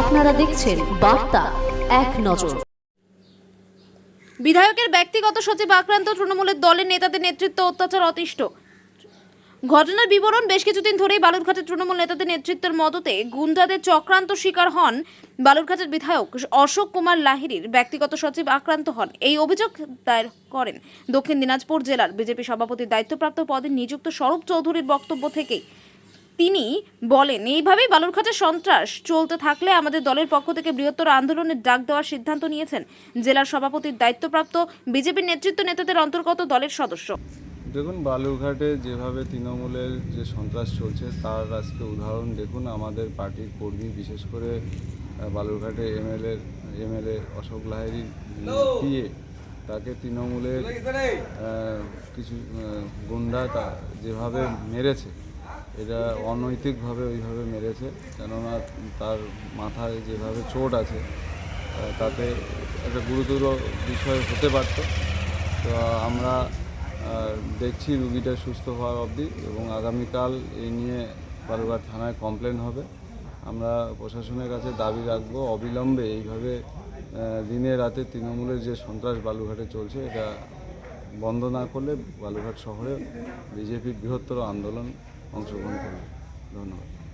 আপনারা দেখছেন বার্তা এক নজর। বিধায়কের ব্যক্তিগত সচিব আক্রান্ত তৃণমূলের দলের নেতাদের নেতৃত্ব অত্যাচার অতিষ্ঠ। ঘটনার বিবরণ বেশ কিছুদিন ধরেই বালুরঘাটের তৃণমূল নেতাদের নেতৃত্বের মদতে গুন্ডাদের চক্রান্ত শিকার হন বালুরঘাটের বিধায়ক অশোক কুমার লাহিড়ির ব্যক্তিগত সচিব আক্রান্ত হন। এই অভিযোগ দায়ের করেন দক্ষিণ দিনাজপুর জেলার বিজেপি সভাপতির দায়িত্বপ্রাপ্ত পদে নিযুক্ত স্বরূপ চৌধুরীর বক্তব্য থেকেই। তিনি বলেন, এইভাবেই বালুরঘাটের সন্ত্রাস চলতে থাকলে আমাদের দলের পক্ষ থেকে বৃহত্তর আন্দোলনের ডাক দেওয়ার সিদ্ধান্ত নিয়েছেন জেলার সভাপতির দায়িত্বপ্রাপ্ত বিজেপির নেতৃত্ব নেতাদের অন্তর্গত দলের সদস্য। দেখুন, বালুরঘাটে যেভাবে তৃণমূলের যে সন্ত্রাস চলছে, তার আজকে উদাহরণ দেখুন, আমাদের পার্টির কর্মী, বিশেষ করে বালুরঘাটে এমএলএ এমএলএ অশোক লাহিড়ি দিয়ে তাকে তৃণমূলের কিছু গুন্ডা তা যেভাবে মেরেছে এটা অনৈতিকভাবে ওইভাবে মেরেছে, কেননা তার মাথায় যেভাবে চোট আছে তাতে একটা গুরুতর বিষয় হতে পারত। তো আমরা দেখছি রুগীটা সুস্থ হওয়ার অবধি এবং আগামীকাল এই নিয়ে বালুরঘাট থানায় কমপ্লেন হবে। আমরা প্রশাসনের কাছে দাবি রাখব অবিলম্বে এইভাবে দিনে রাতে তৃণমূলের যে সন্ত্রাস বালুঘাটে চলছে, এটা বন্ধ না করলে বালুঘাট শহরে বিজেপির বৃহত্তর আন্দোলন অংশগ্রহণ করবে ধন্যবাদ।